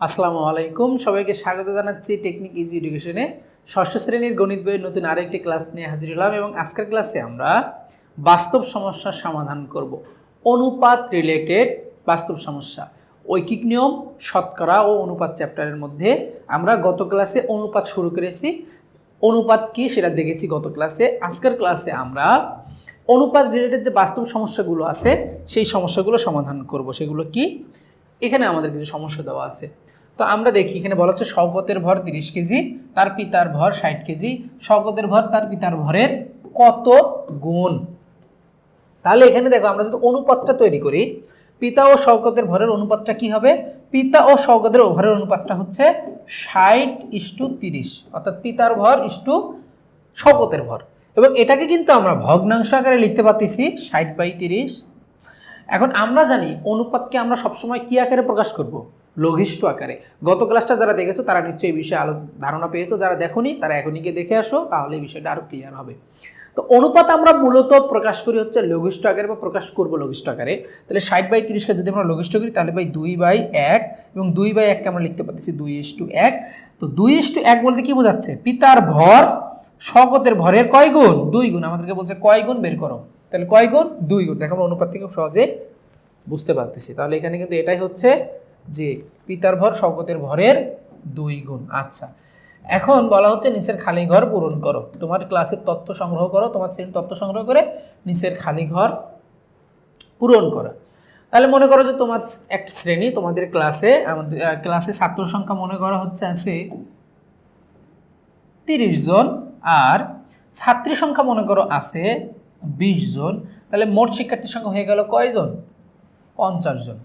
আসসালামু আলাইকুম। সবাইকে স্বাগত জানাচ্ছি টেকনিক ইজি এডুকেশনে ষষ্ঠ শ্রেণির গণিত বইয়ের নতুন আরেকটি ক্লাস নিয়ে হাজির হলাম এবং আজকের ক্লাসে আমরা বাস্তব সমস্যার সমাধান করব। অনুপাত রিলেটেড বাস্তব সমস্যা। ঐকিক নিয়ম, শতকরা ও অনুপাত চ্যাপ্টারের মধ্যে আমরা গত ক্লাসে অনুপাত শুরু করেছি। অনুপাত কি সেটা দেখেছি গত ক্লাসে। আজকের ক্লাসে আমরা অনুপাত রিলেটেড যে বাস্তব সমস্যাগুলো আছে, সেই সমস্যাগুলো সমাধান করব। সেগুলো কি? এখানে আমাদের কিছু সমস্যা দেওয়া আছে। তো আমরা দেখি, এখানে বলা হচ্ছে শওকতের ভর তিরিশ কেজি, তার পিতার ভর ষাট কেজি। শওকতের ভর তার পিতার ভরের কত গুণ? তাহলে এখানে দেখো, আমরা যদি অনুপাতটা তৈরি করি, পিতা ও শওকতের ভরের অনুপাতটা কি হবে? পিতা ও শওকতের ভরের অনুপাতটা হচ্ছে ষাট ইস্টু তিরিশ, অর্থাৎ পিতার ভর ইস্টু শওকতের ভর। এবং এটাকে কিন্তু আমরা ভগ্নাংশ আকারে লিখতে পারতেছি, ষাট বাই তিরিশ। এখন আমরা জানি, অনুপাতকে আমরা সবসময় কি আকারে প্রকাশ করব? লঘিষ্ঠ আকারে। গত ক্লাসটা যারা দেখেছ, তারা নিশ্চয়ই এই বিষয়ে আলো ধারণা পেয়েছ। যারা দেখোনি, তারা এখনই গিয়ে দেখে আসো, তাহলে এই বিষয়টা আরও ক্লিয়ার হবে। তো অনুপাত আমরা মূলত প্রকাশ করি হচ্ছে লঘিষ্ঠ আকারে বা প্রকাশ করব লঘিষ্ঠ আকারে। তাহলে ষাট বাই তিরিশকে যদি আমরা লঘিষ্ঠ করি, তাহলে বাই দুই বাই এক এবং দুই বাই এককে আমরা লিখতে পারতেছি দুই ইস টু এক। তো দুই ইস টু এক বলতে কি বোঝাচ্ছে? পিতার ভর স্বগতের ভরের কয় গুণ? দুই গুণ। আমাদেরকে বলছে কয় গুণ? বের করো। তাহলে কয় গুণ? দুই গুণ। দেখো আমরা অনুপাত থেকে সহজে বুঝতে পারতেছি। তাহলে এখানে কিন্তু এটাই হচ্ছে যে পিতার ভর স্বগতের ভরের দুই গুণ। আচ্ছা এখন বলা হচ্ছে নিচের খালি ঘর পূরণ করো। তোমার ক্লাসের তথ্য সংগ্রহ করো, তোমার শ্রেণির তথ্য সংগ্রহ করে নিচের খালি ঘর পূরণ করো। তাহলে মনে করো যে তোমার একটা শ্রেণি, তোমাদের ক্লাসে আমাদের ক্লাসে ছাত্র সংখ্যা মনে করা হচ্ছে আছে তিরিশ জন, আর ছাত্রী সংখ্যা মনে করো আছে বিশ জন। তাহলে মোট শিক্ষার্থীর সংখ্যা হয়ে গেল কয়জন? পঞ্চাশ জন।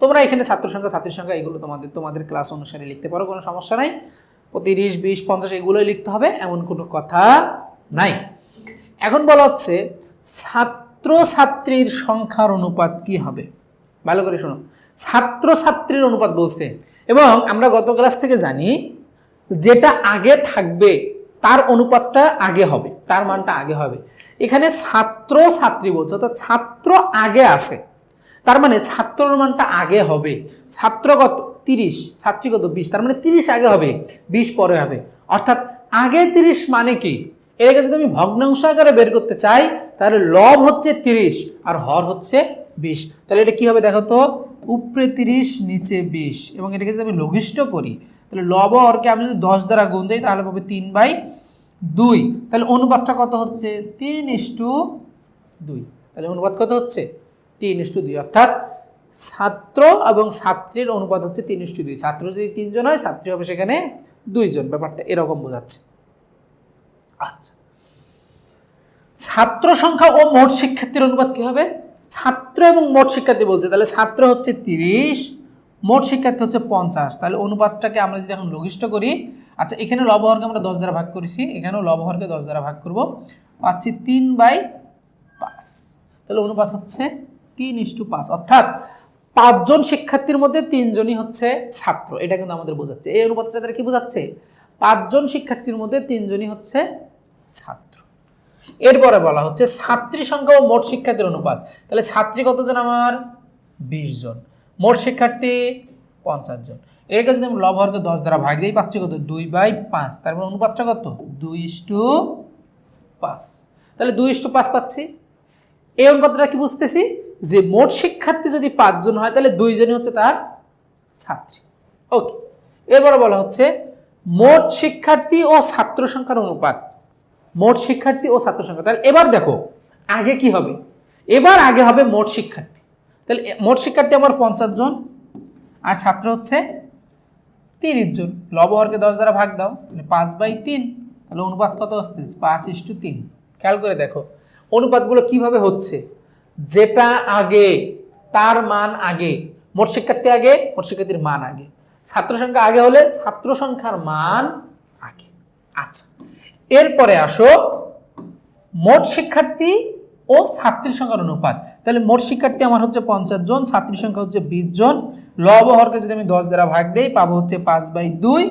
তোমরা এখানে ছাত্র সংখ্যা, ছাত্রীর সংখ্যা, এগুলো তোমাদের তোমাদের ক্লাস অনুসারে লিখতে পারো, কোনো সমস্যা নাই। তিরিশ বিশ, পঞ্চাশ, এগুলোই লিখতে হবে, এমন কোনো কথা নাই। এখন বলা হচ্ছে, ছাত্র ছাত্রীর সংখ্যার অনুপাত কি হবে? ভালো করে শোনো। ছাত্র ছাত্রীর অনুপাত বলছে, এবং আমরা গত ক্লাস থেকে জানি, যেটা আগে থাকবে, তার অনুপাতটা আগে হবে, তার মানটা আগে হবে। এখানে ছাত্র ছাত্রী বলছে, অর্থাৎ ছাত্র আগে আছে। তার মানে ছাত্রর মানটা আগে হবে। ছাত্রগত তিরিশ, ছাত্রীগত বিশ, তার মানে তিরিশ আগে হবে, বিশ পরে হবে। অর্থাৎ আগে তিরিশ মানে কি? এটাকে যদি আমি ভগ্নাংশ আকারে বের করতে চাই, তাহলে লব হচ্ছে তিরিশ আর হর হচ্ছে বিশ। তাহলে এটা কি হবে দেখো তো? উপরে তিরিশ, নিচে বিশ। এবং এটাকে যদি আমি লঘিষ্ঠ করি, তাহলে লব হরকে আমি যদি দশ দ্বারা গুণ দিই, তাহলে পাবে তিন বাই দুই। তাহলে অনুপাতটা কত হচ্ছে? তিন ইস্টু দুই। তাহলে অনুপাত কত হচ্ছে? তিন ইস্টু দুই। অর্থাৎ ছাত্র এবং ছাত্রীর অনুপাত হচ্ছে তিন ইস্টু দুই। ছাত্র যদি তিনজন হয়, ছাত্রী হবে সেখানে দুইজন। ব্যাপারটা এরকম বোঝাচ্ছে। আচ্ছা। ছাত্র সংখ্যা ও মোট শিক্ষার্থীর অনুপাত কি হবে? ছাত্র এবং মোট শিক্ষার্থী বলছে, তাহলে ছাত্র হচ্ছে তিরিশ, মোট শিক্ষার্থী হচ্ছে পঞ্চাশ। তাহলে অনুপাতটাকে আমরা যদি এখন লঘিষ্ঠ করি আচ্ছা এখানে লবহরকে আমরা দশ দ্বারা ভাগ করেছি। এখানেও লবহরকে দশ দ্বারা ভাগ করব। পাচ্ছি তিন বাই পাঁচ। তাহলে অনুপাত হচ্ছে তিন ইস্টু পাঁচ অর্থাৎ পাঁচজন শিক্ষার্থীর মধ্যে তিনজনই হচ্ছে ছাত্র। এটা কিন্তু আমাদের বোঝাচ্ছে। এই অনুপাতটা তারা কি বোঝাচ্ছে? পাঁচজন শিক্ষার্থীর মধ্যে তিনজনই হচ্ছে ছাত্র। এরপরে বলা হচ্ছে ছাত্রী সংখ্যা ও মোট শিক্ষার্থীর অনুপাত। তাহলে ছাত্রী কতজন আমার? বিশ জন। মোট শিক্ষার্থী পঞ্চাশ জন। এটাকে যদি আমি লবহরকে দশ দ্বারা ভাগ দিই, পাচ্ছি কত? দুই বাই পাঁচ। তারপর অনুপাতটা কত? দুই ইস্টু পাঁচ তাহলে দুই ইস্টু পাঁচ পাচ্ছি। এই অনুপাতটা কি বুঝতেছি? যে মোট শিক্ষার্থী যদি পাঁচজন হয়, তাহলে দুইজনই হচ্ছে তার ছাত্রী। ওকে এবারে বলা হচ্ছে, মোট শিক্ষার্থী ও ছাত্র সংখ্যার অনুপাত। মোট শিক্ষার্থী ও ছাত্র সংখ্যা। তাহলে এবার দেখো, আগে কি হবে? এবার আগে হবে মোট শিক্ষার্থী। তাহলে মোট শিক্ষার্থী আমার পঞ্চাশ জন, আর ছাত্র হচ্ছে তিরিশ জন। লবহরকে দশ দ্বারা ভাগ দাও, তাহলে পাঁচ বাই তিন, তাহলে অনুপাত কত? আসছে পাঁচ ইস্টু তিন। খেয়াল করে দেখো, অনুপাতগুলো কীভাবে হচ্ছে? যেটা আগে, তার মান আগে, মোট শিক্ষার্থী আগে, মোট শিক্ষার্থীর মান আগে। ছাত্র সংখ্যা আগে হলে ছাত্র সংখ্যার মান আগে। আচ্ছা এরপরে আসো, মোট শিক্ষার্থী ও ছাত্রীর সংখ্যার অনুপাত। তাহলে মোট শিক্ষার্থী আমার হচ্ছে পঞ্চাশ জন, ছাত্রীর সংখ্যা হচ্ছে বিশ জন। লবহরকে যদি আমি দশ দ্বারা ভাগ দেই, পাবো হচ্ছে পাঁচ বাই দুই।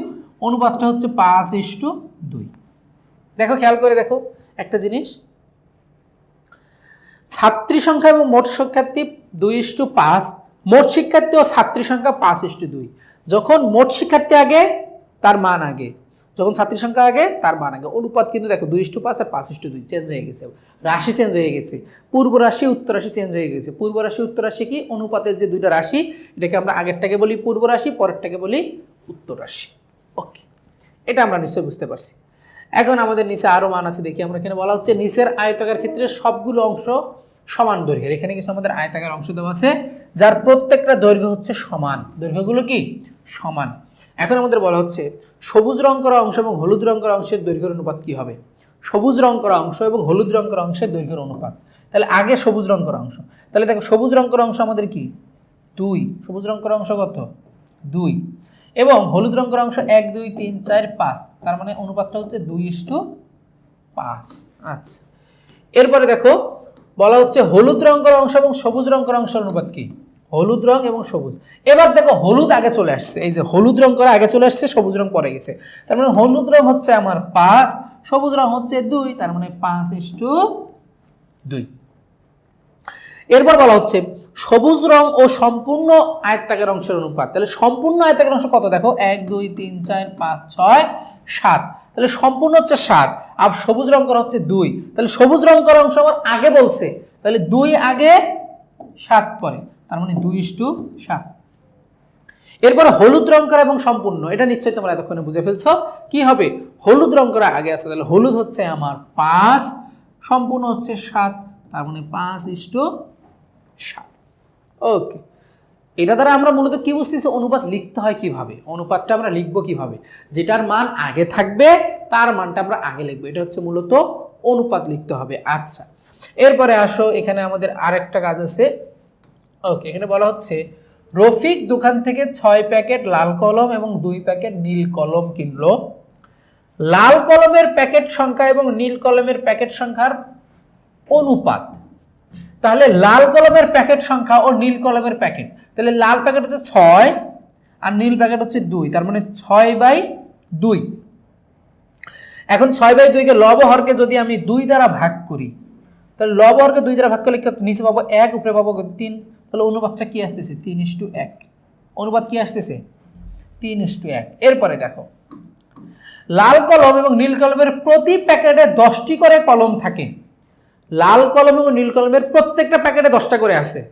অনুপাতটা হচ্ছে পাঁচ ইস্টু দুই। দেখো, খেয়াল করে দেখো একটা জিনিস। ছাত্রী সংখ্যা এবং মোট শিক্ষার্থী দুই ইস্টু পাঁচ। মোট শিক্ষার্থী ও ছাত্রী সংখ্যা পাঁচ ইস্টু দুই। যখন মোট শিক্ষার্থী আগে, তার মান আগে। যখন ছাত্রী সংখ্যা আগে, তার মান আগে। অনুপাত কিন্তু দেখো, দুই ইস্টু পাঁচ আর পাঁচ ইস্টু দুই চেঞ্জ হয়ে গেছে। রাশি চেঞ্জ হয়ে গেছে। পূর্ব রাশি, উত্তর রাশি চেঞ্জ হয়ে গেছে। পূর্ব রাশি, উত্তর রাশি কি? অনুপাতের যে দুইটা রাশি, এটাকে আমরা আগেরটাকে বলি পূর্ব রাশি, পরেরটাকে বলি উত্তর রাশি। ওকে এটা আমরা নিশ্চয়ই বুঝতে পারছি। এখন আমাদের নিচে আরও মান আছে দেখি, আমরা এখানে বলা হচ্ছে নিচের আয়তাকার ক্ষেত্রে সবগুলো অংশ সমান দৈর্ঘ্যের। এখানে কিছু আমাদের আয়তাকার অংশ দেওয়া আছে, যার প্রত্যেকটা দৈর্ঘ্য হচ্ছে সমান। দৈর্ঘ্যগুলো কি? সমান। এখন আমাদের বলা হচ্ছে সবুজ রং করা অংশ এবং হলুদ রং করা অংশের দৈর্ঘ্যের অনুপাত কি হবে? সবুজ রং করা অংশ এবং হলুদ রং করা অংশের দৈর্ঘ্যের অনুপাত। তাহলে আগে সবুজ রং করা অংশ। তাহলে দেখো, সবুজ রং করা অংশ আমাদের কি? দুই। সবুজ রং করা অংশ কত? দুই। এবং হলুদ রঙের অংশ এক, দুই, তিন, চার, পাঁচ। তার মানে অনুপাতটা হচ্ছে দুই ইস্টু পাঁচ। আচ্ছা। এরপরে দেখো, বলা হচ্ছে হলুদ রঙের অংশ এবং সবুজ রঙের অংশের অনুপাত কি? হলুদ রং এবং সবুজ। এবার দেখো, হলুদ আগে চলে আসছে। এই যে হলুদ রং করা আগে চলে আসছে, সবুজ রং পরে গেছে। তার মানে হলুদ রং হচ্ছে আমার পাঁচ, সবুজ রং হচ্ছে দুই, তার মানে পাঁচ ইস্টু দুই। এরপর বলা হচ্ছে, সবুজ রং ও সম্পূর্ণ আয়তাকার অংশের অনুপাত। তাহলে সম্পূর্ণ আয়তাকার অংশ কত? দেখো, এক, দুই, তিন, চার, পাঁচ, ছয়, সাত। তাহলে সম্পূর্ণ হচ্ছে সাত, আর সবুজ রং করা হচ্ছে দুই। তাহলে সবুজ রং করা অংশ আমার আগে বলছে, তাহলে দুই আগে সাত পরে তার মানে দুই টু সাত। এরপরে হলুদ রং করা এবং সম্পূর্ণ, এটা নিশ্চয়ই তোমরা এতক্ষণে বুঝে ফেলছো। কি হবে? হলুদ রং করা আগে আছে, তাহলে হলুদ হচ্ছে আমার পাঁচ, সম্পূর্ণ হচ্ছে সাত, তার মানে পাঁচ ইস সাত ওকে এটা দ্বারা আমরা মূলত কি বুঝতেছি? অনুপাত লিখতে হয় কীভাবে? অনুপাতটা আমরা লিখব কীভাবে? যেটার মান আগে থাকবে, তার মানটা আমরা আগে লিখব। এটা হচ্ছে মূলত অনুপাত লিখতে হবে। আচ্ছা। এরপরে আসো, এখানে আমাদের আরেকটা কাজ আছে। ওকে এখানে বলা হচ্ছে, রফিক দোকান থেকে ছয় প্যাকেট লাল কলম এবং দুই প্যাকেট নীল কলম কিনলো। লাল কলমের প্যাকেট সংখ্যা এবং নীল কলমের প্যাকেট সংখ্যার অনুপাত। তাহলে লাল কলমের প্যাকেট সংখ্যা ও নীল কলমের প্যাকেট। তাহলে লাল প্যাকেট হচ্ছে ছয় আর নীল প্যাকেট হচ্ছে দুই। তার মানে ছয় বাই দুই। এখন ছয় বাই দুইকে লব হরকে যদি আমি দুই দ্বারা ভাগ করি, তাহলে লব হরকে দুই দ্বারা ভাগ করলে? নিচে পাবো এক, উপরে পাবো তিন। তাহলে অনুপাতটা কি আসতেছে? তিন ইস টু এক। অনুপাত কি আসতেছে? তিন ইস টু এক। এরপরে দেখো, লাল কলম এবং নীল কলমের প্রতি প্যাকেটে দশটি করে কলম থাকে। লাল কলম এবং নীল কলমের প্রত্যেকটা প্যাকেটে দশটা করে আছে।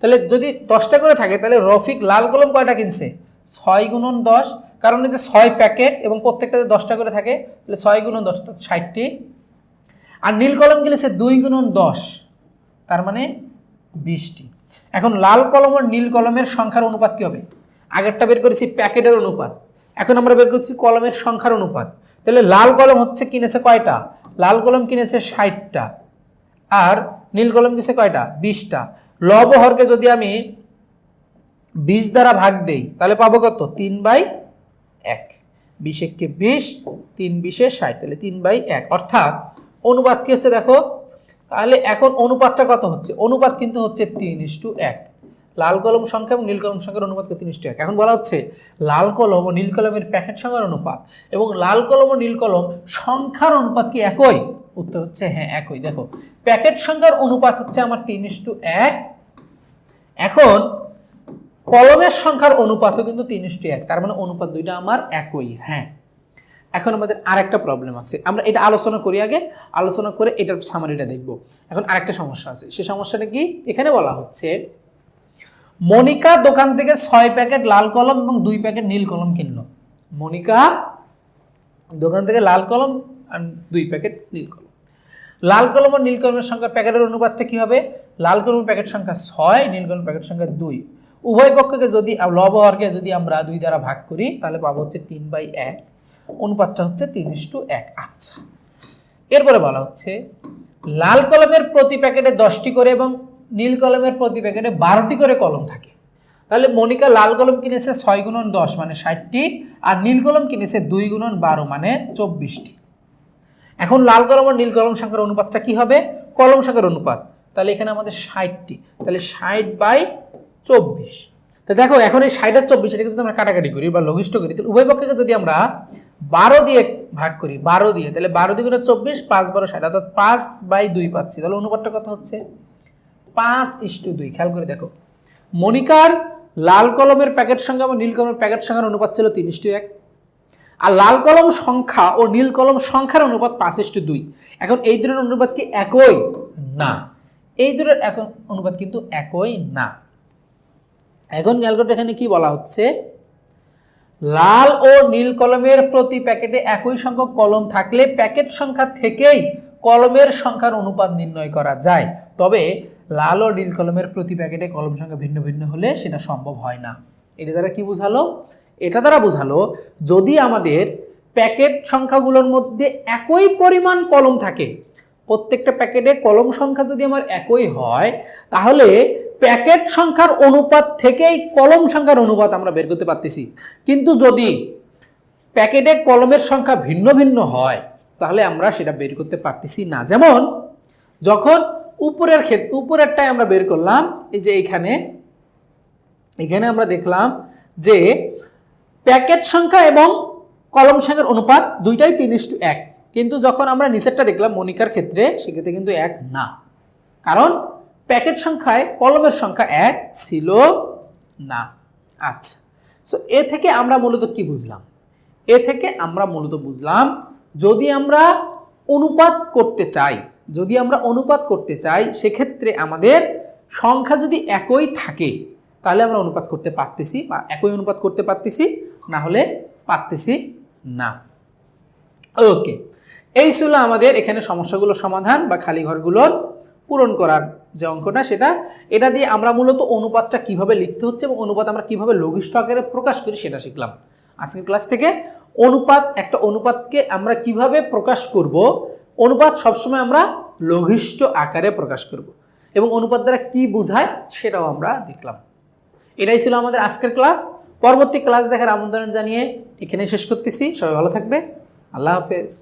তাহলে যদি দশটা করে থাকে, তাহলে রফিক লাল কলম কয়টা কিনছে? ছয় গুণন দশ। কারণ যে ছয় প্যাকেট এবং প্রত্যেকটাতে দশটা করে থাকে, তাহলে ছয় গুণন দশ ষাটটি। আর নীল কলম কিনেছে দুই গুণন দশ, তার মানে বিশটি। এখন লাল কলম আর নীল কলমের সংখ্যার অনুপাত কী হবে? আগেরটা বের করেছি প্যাকেটের অনুপাত। এখন আমরা বের করছি কলমের সংখ্যার অনুপাত। তাহলে লাল কলম হচ্ছে কিনেছে কয়টা? লাল কলম কিনেছে ষাটটা। আর নীল কলম কিনেছে কয়টা? বিশটা। লবহরকে যদি আমি বিশ দ্বারা ভাগ দেই, তাহলে পাবো কত? তিন বাই এক। বিশ এককে বিশ, তিন বিশে ষাট, তাহলে তিন বাই এক। অর্থাৎ অনুপাত কি হচ্ছে দেখো? তাহলে এখন অনুপাতটা কত হচ্ছে? অনুপাত কিন্তু হচ্ছে তিন ইস টু এক। লাল কলম সংখ্যা এবং নীল কলম সংখ্যার অনুপাত ইস টু এক। এখন বলা হচ্ছে লাল কলম ও নীল কলমের প্যাকেট সংখ্যার অনুপাত এবং লাল কলম ও নীল কলম সংখ্যার অনুপাত কি একই? উত্তর হচ্ছে হ্যাঁ একই। দেখো, প্যাকেট সংখ্যার অনুপাত হচ্ছে আমার তিন টু এক। এখন, কলমের সংখ্যার অনুপাতও কিন্তু তিন টু এক, তার মানে অনুপাত দুইটা আমার একই হ্যাঁ। এখন আমাদের আরেকটা প্রবলেম আছে। আমরা এটা আলোচনা করি আগে, আলোচনা করে এটার সামারিটা দেখব। এখন আরেকটা সমস্যা আছে। সে সমস্যাটা কি? এখানে বলা হচ্ছে, মনিকা দোকান থেকে ছয় প্যাকেট লাল কলম এবং দুই প্যাকেট নীল কলম কিনলো। মনিকা দোকান থেকে লাল কলম আর দুই প্যাকেট নীল কলম। লাল কলম ও নীল কলমের সংখ্যা প্যাকেটের অনুপাতটা কী হবে? লাল কলমের প্যাকেট সংখ্যা ছয়, নীল কলমের প্যাকেট সংখ্যা দুই। উভয় পক্ষকে যদি, লব হরকে যদি আমরা দুই দ্বারা ভাগ করি, তাহলে পাবো হচ্ছে তিন বাই এক। অনুপাতটা হচ্ছে তিন টু এক। আচ্ছা। এরপরে বলা হচ্ছে, লাল কলমের প্রতি প্যাকেটে দশটি করে এবং নীল কলমের প্রতি প্যাকেটে বারোটি করে কলম থাকে। তাহলে মনিকা লাল কলম কিনেছে ছয় গুণন দশ মানে ষাটটি, আর নীল কলম কিনেছে দুই গুণন বারো মানে চব্বিশটি। এখন লাল কলম আর নীল কলম সংখ্যার অনুপাতটা কি হবে? কলম সংখ্যার অনুপাত। তাহলে এখানে আমাদের ষাটটি। তাহলে ষাট বাই চব্বিশ। তো দেখো, এখন এই ষাট আর চব্বিশ, এটাকে যদি আমরা কাটাকাটি করি বা লঘিষ্ঠ করি, তাহলে উভয় পক্ষকে যদি আমরা বারো দিয়ে ভাগ করি, বারো দিয়ে, তাহলে বারো দিয়ে চব্বিশ পাঁচ বারো ষাট, অর্থাৎ পাঁচ বাই দুই পাচ্ছি। তাহলে অনুপাতটা কত হচ্ছে? পাঁচ ইস্টু দুই। খেয়াল করে দেখো। মনিকার লাল কলমের প্যাকেট সংখ্যা এবং নীল কলমের প্যাকেট সংখ্যার অনুপাত ছিল তিন ইস্টু এক। আর লাল কলম সংখ্যা ও নীল কলম সংখ্যার অনুপাত পাঁচ ইস্টু দুই। এখন এই দুটোর অনুপাত কি একই? না। এই দুটোর এখন অনুপাত কিন্তু একই না। এখন খেয়াল করতে এখানে কি বলা হচ্ছে? লাল ও নীল কলমের প্রতি প্যাকেটে একই সংখ্যক কলম থাকলে প্যাকেট সংখ্যা থেকেই কলমের সংখ্যার অনুপাত নির্ণয় করা যায়। তবে লাল ও নীল কলমের প্রতি প্যাকেটে কলম সংখ্যা ভিন্ন ভিন্ন হলে সেটা সম্ভব হয় না। এটা দ্বারা কি বোঝালো? এটা দ্বারা বোঝালো, যদি আমাদের প্যাকেট সংখ্যাগুলোর মধ্যে একই পরিমাণ কলম থাকে, প্রত্যেকটা প্যাকেটে কলম সংখ্যা যদি আমার একই হয়, তাহলে প্যাকেট সংখ্যার অনুপাত থেকেই কলম সংখ্যার অনুপাত আমরা বের করতে পারতেছি। কিন্তু যদি প্যাকেটে কলমের সংখ্যা ভিন্ন ভিন্ন হয়, তাহলে আমরা সেটা বের করতে পারতেছি না। যেমন, যখন উপরের ক্ষেত্রে উপরেরটাই আমরা বের করলাম, এই যে এখানে এখানে আমরা দেখলাম যে প্যাকেট সংখ্যা এবং কলম সংখ্যার অনুপাত দুইটাই তিন ইস্টু এক। কিন্তু যখন আমরা নিচেরটা দেখলাম মনিকার ক্ষেত্রে, সেক্ষেত্রে কিন্তু এক না। কারণ প্যাকেট সংখ্যায় কলমের সংখ্যা এক ছিল না। আচ্ছা সো এ থেকে আমরা মূলত কি বুঝলাম? এ থেকে আমরা মূলত বুঝলাম, যদি আমরা অনুপাত করতে চাই, যদি আমরা অনুপাত করতে চাই, সেক্ষেত্রে আমাদের সংখ্যা যদি একই থাকে, তাহলে আমরা অনুপাত করতে পারতেছি বা একই অনুপাত করতে পারতেছি। না হলে পারতেছি না। ওকে এই ছিল আমাদের এখানে সমস্যাগুলোর সমাধান বা খালি ঘরগুলোর পূরণ করার যে অঙ্কটা সেটা। এটা দিয়ে আমরা মূলত অনুপাতটা কীভাবে লিখতে হচ্ছে এবং অনুপাত আমরা কীভাবে লঘিষ্ঠ আকারে প্রকাশ করি সেটা শিখলাম। আজকের ক্লাস থেকে অনুপাত, একটা অনুপাতকে আমরা কীভাবে প্রকাশ করব? অনুপাত সবসময় আমরা লঘিষ্ঠ আকারে প্রকাশ করব এবং অনুপাত দ্বারা কি বোঝায় সেটাও আমরা দেখলাম। এটাই ছিল আমাদের আজকের ক্লাস। পরবর্তী ক্লাস দেখার আমন্ত্রণ জানিয়ে এখানে শেষ করতেছি। সবাই ভালো থাকবে। আল্লাহ হাফেজ।